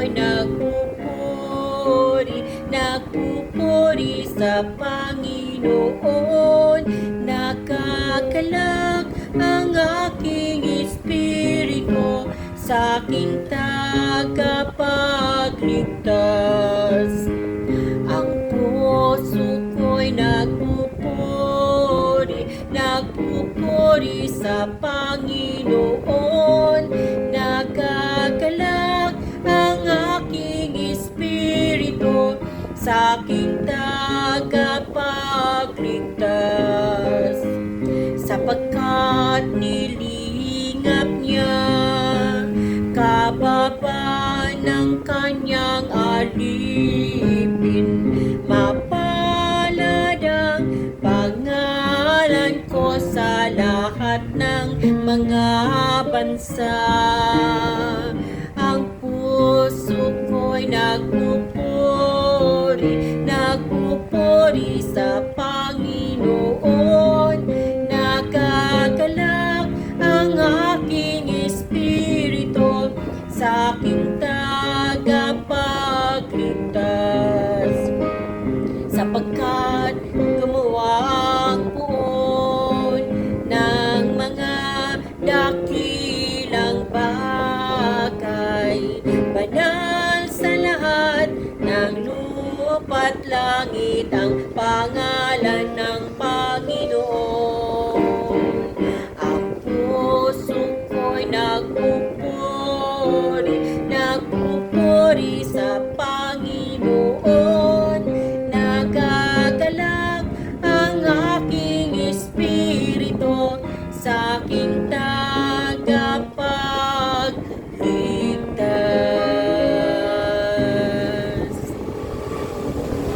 ako'y nagpupuri, nagpupuri sa Panginoon. Nakakalak ang aking espiritu sa aking tagapagligtas. Ang puso ko'y nagpupuri, nagpupuri sa Panginoon. Aking tagapagligtas. Sapagkat nilingap niya Kababa ng kanyang alipin. Mapalad ang pangalan ko sa lahat ng mga bansa sapagkat gumawa ang puon ng mga dakilang bagay. Banal sa lahat ng lupa't langit ang pangalan ng Panginoon. Ang puso ko'y nagpupuri, nagpupuri tayo.